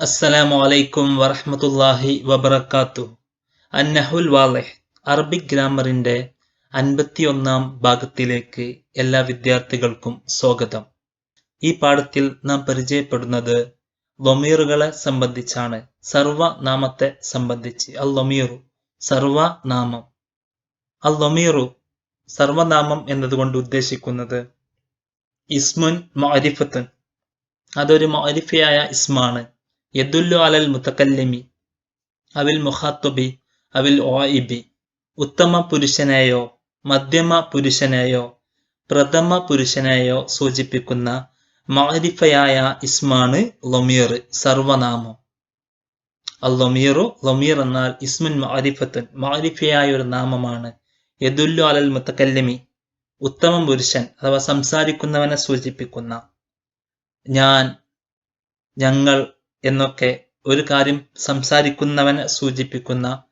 അസ്സലാമു അലൈക്കും വറഹ്മത്തുള്ളാഹി വബറകാത്തു. അന്നഹുൽ വാലിഹ് അറബിക് ഗ്രാമറിന്റെ അൻപത്തിയൊന്നാം ഭാഗത്തിലേക്ക് എല്ലാ വിദ്യാർത്ഥികൾക്കും സ്വാഗതം. ഈ പാഠത്തിൽ നാം പരിചയപ്പെടുന്നത് ലൊമീറുകളെ സംബന്ധിച്ചാണ്. സർവനാമത്തെ സംബന്ധിച്ച്. അൽ ലൊമീറു സർവനാമം അൽ ലൊമീറു സർവനാമം എന്നതുകൊണ്ട് ഉദ്ദേശിക്കുന്നത് ഇസ്മുൻ മഅരിഫത്തൻ. അതൊരു മഅരിഫയായ ഇസ്മാണ്. യദുല്ലു അലൽ മുത്തക്കല്ലിമി അവിൽ മുഹാത്തുബി അവിൽ ഓയിബി ഉത്തമ പുരുഷനെയോ മധ്യമ പുരുഷനെയോ പ്രഥമ പുരുഷനെയോ സൂചിപ്പിക്കുന്ന മാരിഫയായ ഇസ്മാണ് ലൊമീർ സർവനാമം. അൽ ലൊമീറു ലൊമീർ എന്നാൽ ഇസ്മുൻ മാരിഫത്തുൻ മാരിഫയായ ഒരു നാമമാണ്. യദുല്ലു അലൽ മുത്തക്കല്ലിമി ഉത്തമ പുരുഷൻ അഥവാ സംസാരിക്കുന്നവനെ സൂചിപ്പിക്കുന്ന ഞാൻ ഞങ്ങൾ എന്നൊക്കെ ഒരു കാര്യം സംസാരിക്കുന്നവനെ സൂചിപ്പിക്കുന്ന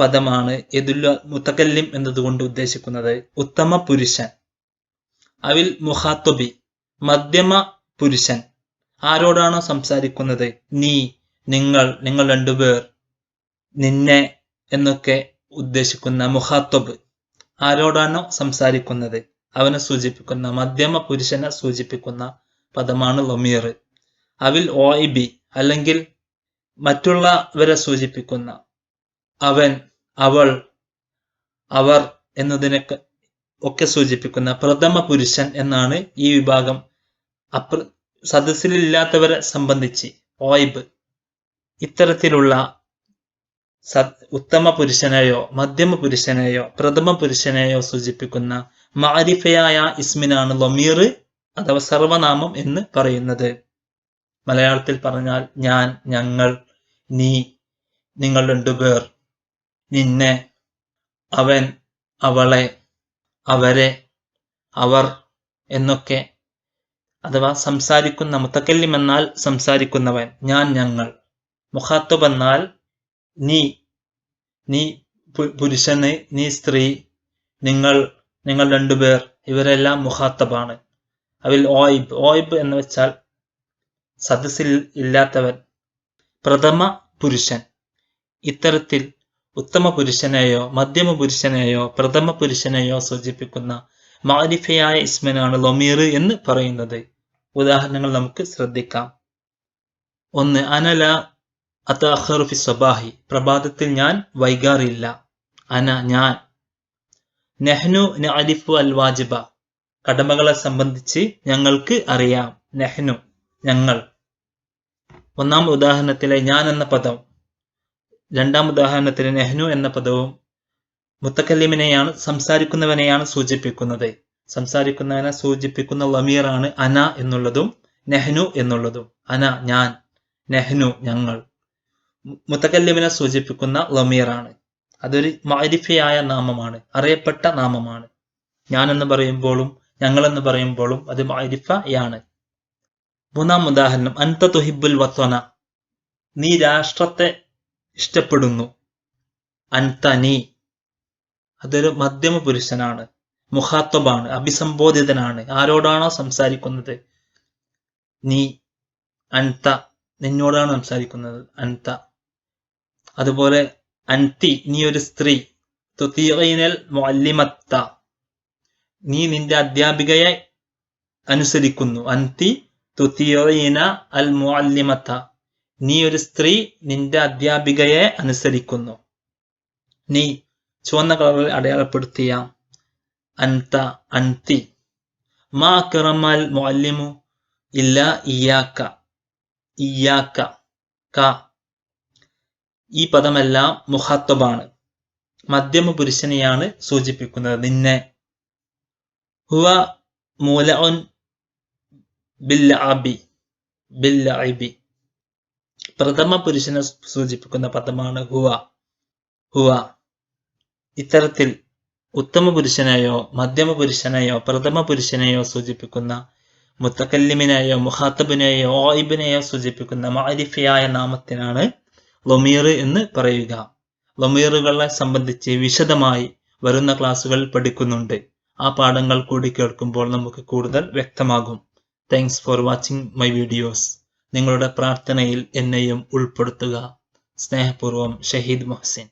പദമാണ് എദുല്ല മുത്തകല്ലിം എന്നതുകൊണ്ട് ഉദ്ദേശിക്കുന്നത് ഉത്തമ പുരുഷൻ. അവിൽ മുഹാത്തുബി മധ്യമ പുരുഷൻ. ആരോടാണോ സംസാരിക്കുന്നത്? നീ നിങ്ങൾ നിങ്ങൾ രണ്ടുപേർ നിന്നെ എന്നൊക്കെ ഉദ്ദേശിക്കുന്ന മുഹാത്തൊബ് ആരോടാണോ സംസാരിക്കുന്നത്? അവനെ സൂചിപ്പിക്കുന്ന മധ്യമ പുരുഷനെ സൂചിപ്പിക്കുന്ന പദമാണ് ലൊമീർ അവിൽ ഓയിബി അല്ലെങ്കിൽ മറ്റുള്ളവരെ സൂചിപ്പിക്കുന്ന അവൻ അവൾ അവർ എന്നതിനെ ഒക്കെ സൂചിപ്പിക്കുന്ന പ്രഥമ പുരുഷൻ എന്നാണ് ഈ വിഭാഗം അപ്ര സദസ്സിലില്ലാത്തവരെ സംബന്ധിച്ച് ഓയിബ് ഇത്തരത്തിലുള്ള ഉത്തമ പുരുഷനെയോ മധ്യമ പുരുഷനെയോ പ്രഥമ പുരുഷനെയോ സൂചിപ്പിക്കുന്ന മാരിഫയായ ഇസ്മിനാണ് ലൊമീർ അഥവാ സർവനാമം എന്ന് പറയുന്നത്. മലയാളത്തിൽ പറഞ്ഞാൽ ഞാൻ ഞങ്ങൾ നീ നിങ്ങൾ രണ്ടുപേർ നിന്നെ അവൻ അവളെ അവരെ അവർ എന്നൊക്കെ അഥവാ സംസാരിക്കുന്ന മുത്തക്കല്ലിം എന്നാൽ സംസാരിക്കുന്നവൻ ഞാൻ ഞങ്ങൾ. മുഖാത്തുബ് എന്നാൽ നീ നീ പുരുഷന് നീ സ്ത്രീ നിങ്ങൾ നിങ്ങൾ രണ്ടുപേർ ഇവരെല്ലാം മുഖാത്തബാണ്. അതിൽ ഓയിബ് ഓയിബ് എന്ന് വെച്ചാൽ സദസ്സിൽ ഇല്ലാത്തവൻ പ്രഥമ പുരുഷൻ. ഇത്തരത്തിൽ ഉത്തമ പുരുഷനെയോ മധ്യമ പുരുഷനെയോ പ്രഥമ പുരുഷനെയോ സൂചിപ്പിക്കുന്ന മാരിഫയായ ഇസ്മനാണ് ലൊമീർ എന്ന് പറയുന്നത്. ഉദാഹരണങ്ങൾ നമുക്ക് ശ്രദ്ധിക്കാം. ഒന്ന് അനല അത്തഹറുഫി സ്വബാഹി. പ്രഭാതത്തിൽ ഞാൻ വൈകാറില്ല. അന ഞാൻ. നെഹ്നു നഅലിഫു അൽ വാജിബ. കടമകളെ സംബന്ധിച്ച് ഞങ്ങൾക്ക് അറിയാം. നെഹ്നു ഞങ്ങൾ. ഒന്നാം ഉദാഹരണത്തിലെ ഞാൻ എന്ന പദം രണ്ടാം ഉദാഹരണത്തിലെ നെഹ്നു എന്ന പദവും മുത്തക്കല്ലിമിനെയാണ് സംസാരിക്കുന്നവനെയാണ് സൂചിപ്പിക്കുന്നത്. സംസാരിക്കുന്നവനെ സൂചിപ്പിക്കുന്ന ലമീറാണ് അന എന്നുള്ളതും നെഹ്നു എന്നുള്ളതും. അന ഞാൻ നെഹ്നു ഞങ്ങൾ. മുത്തക്കല്ലിമിനെ സൂചിപ്പിക്കുന്ന ലമീറാണ്. അതൊരു മാരിഫയായ നാമമാണ് അറിയപ്പെട്ട നാമമാണ്. ഞാൻ എന്ന് പറയുമ്പോഴും ഞങ്ങൾ എന്ന് പറയുമ്പോഴും അത് മാരിഫയാണ് മൂന്നാം ഉദാഹരണം. അൻത തുഹിബുൽ വത്തന നീ രാഷ്ട്രത്തെ ഇഷ്ടപ്പെടുന്നു. അൻതനി അതൊരു മധ്യമ പുരുഷനാണ്. മുഖാത്വബാണ്. അഭിസംബോധിതനാണ്. ആരോടാണോ സംസാരിക്കുന്നത്? നീ. അൻത. നിന്നോടാണ് സംസാരിക്കുന്നത്? അൻത. അതുപോലെ അൻതി നീ ഒരു സ്ത്രീ. തുതീനൽ മൊല്ലിമത്ത നീ നിന്റെ അധ്യാപികയെ അനുസരിക്കുന്നു. അൻതി തുതീന അൽ നീ ഒരു സ്ത്രീ നിന്റെ അധ്യാപികയെ അനുസരിക്കുന്നു. നീ ചുവന്ന കളറിൽ അടയാളപ്പെടുത്തിയ അൻത അൻതി. മാ കിറമൽ മുഅല്ലിമു ഇല്ല ഇയാക്ക ഇയാക്ക ക. ഈ പദമെല്ലാം മുഹത്തബാണ് മധ്യമ പുരുഷനെയാണ് സൂചിപ്പിക്കുന്നത്. നിന്നെ. ഹുവ മൂലഉൻ ബില്ലഅബി ബില്ലഅബി പ്രഥമ പുരുഷനെ സൂചിപ്പിക്കുന്ന പദമാണ് ഹുവ. ഹുവ. ഇത്തരത്തിൽ ഉത്തമ പുരുഷനെയോ മധ്യമ പുരുഷനെയോ പ്രഥമ പുരുഷനെയോ സൂചിപ്പിക്കുന്ന മുത്തക്കല്ലിമിനെയോ മുഹാത്തബിനെയോ ഓയിബിനെയോ സൂചിപ്പിക്കുന്ന മാരിഫിയായ നാമത്തിനാണ് ലൊമീർ എന്ന് പറയുക. ലൊമീറുകളെ സംബന്ധിച്ച് വിശദമായി വരുന്ന ക്ലാസ്സുകൾ പഠിക്കുന്നുണ്ട്. ആ പാഠങ്ങൾ കൂടി കേൾക്കുമ്പോൾ നമുക്ക് കൂടുതൽ വ്യക്തമാകും. Thanks for watching my videos നിങ്ങളുടെ പ്രാർത്ഥനയിൽ എന്നെയും ഉൾപ്പെടുത്തുക. സ്നേഹപൂർവം ഷഹീദ് മുഹസിൻ.